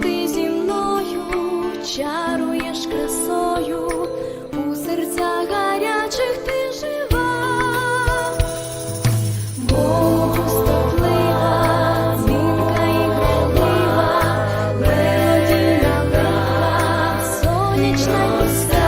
Ти зі мною чаруєш красою, у серцях гарячих ти жива, Богу стоплива, дзвінка і грайлива, мелодійна права, сонячна пуста.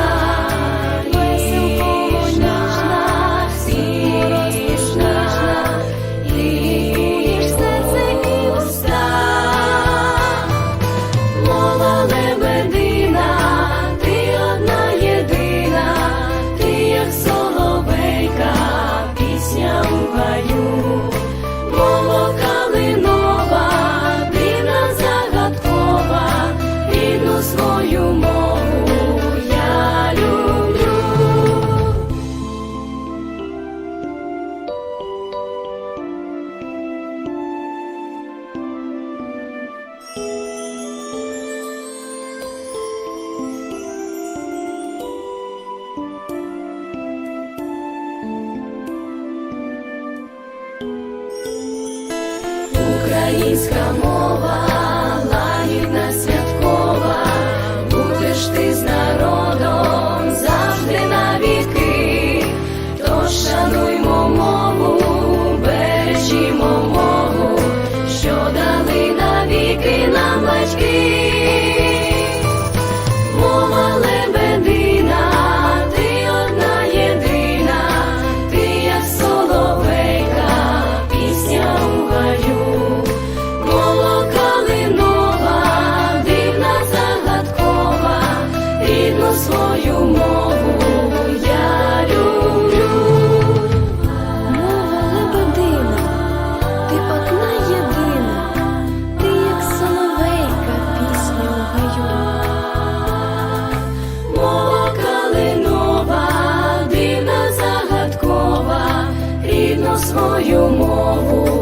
She свою мову